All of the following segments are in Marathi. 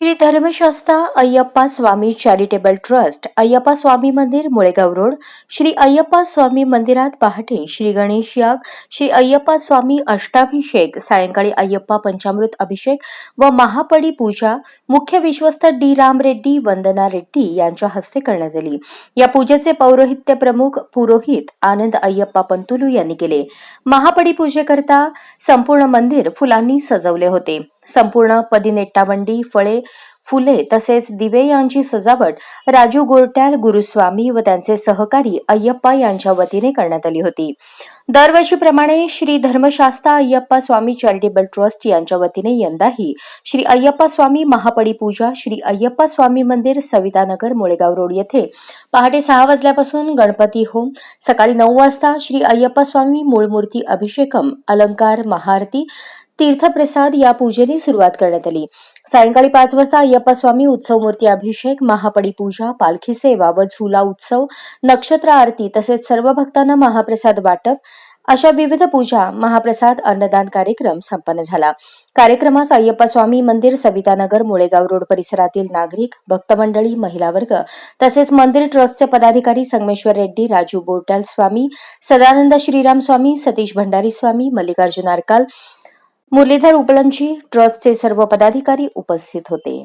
श्री धर्मशास्ता अय्यप्पा स्वामी चॅरिटेबल ट्रस्ट अय्यप्पा स्वामी मंदिर मुळेगाव रोड. श्री अय्यप्पा स्वामी मंदिरात पहाटे श्री गणेश याग श्री अय्यप्पा स्वामी अष्टाभिषेक सायंकाळी अय्यप्पा पंचामृत अभिषेक व महापडी पूजा मुख्य विश्वस्त डी. राम रेड्डी वंदना रेड्डी यांच्या हस्ते करण्यात आली. या पूजेचे पौरोहित्य प्रमुख पुरोहित आनंद अय्यप्पा पंतुलू यांनी केले. महापडी पूजेकरता संपूर्ण मंदिर फुलांनी सजवले होते. संपूर्ण पदिनेट्टाबंडी फळे फुले तसेच दिवे यांची सजावट राजू गोरट्याल गुरुस्वामी व त्यांचे सहकारी अय्यप्पा यांच्या वतीने करण्यात आली होती. दरवर्षीप्रमाणे श्री धर्मशास्ता अय्यप्पा स्वामी चॅरिटेबल ट्रस्ट यांच्या वतीने यंदाही श्री अय्यप्पा स्वामी महापडी पूजा श्री अय्यप्पा स्वामी मंदिर सवितानगर मुळेगाव रोड येथे पहाटे सहा वाजल्यापासून गणपती होम सकाळी नऊ वाजता श्री अय्यप्पा स्वामी मूळमूर्ती अभिषेकम अलंकार महाआरती तीर्थप्रसाद या पूजेने सुरुवात करण्यात आली. सायंकाळी पाच वाजता अय्यप्पा स्वामी उत्सव मूर्ती अभिषेक महापडी पूजा पालखी सेवा व झुला उत्सव नक्षत्र आरती तसेच सर्व भक्तांना महाप्रसाद वाटप अशा विविध पूजा महाप्रसाद अन्नदान कार्यक्रम संपन्न झाला. कार्यक्रमास अय्यप्पा स्वामी मंदिर सवितानगर मुळेगाव रोड परिसरातील नागरिक भक्तमंडळी महिला वर्ग तसेच मंदिर ट्रस्टचे पदाधिकारी संगमेश्वर रेड्डी राजू बोटाल स्वामी सदानंद श्रीराम स्वामी सतीश भंडारी स्वामी मल्लिकार्जुन आरकाल मुरलीधर उपलंची ट्रस्टचे सर्व पदाधिकारी उपस्थित होते.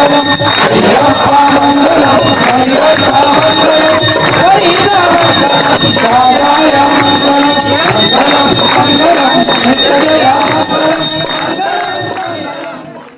மங்களம் ஐயப்பா மங்களம் ஐயப்பா மங்களம் ஹரித மங்களம் சாராய மங்களம் மங்களம் மங்களம் நித்தய மங்களம்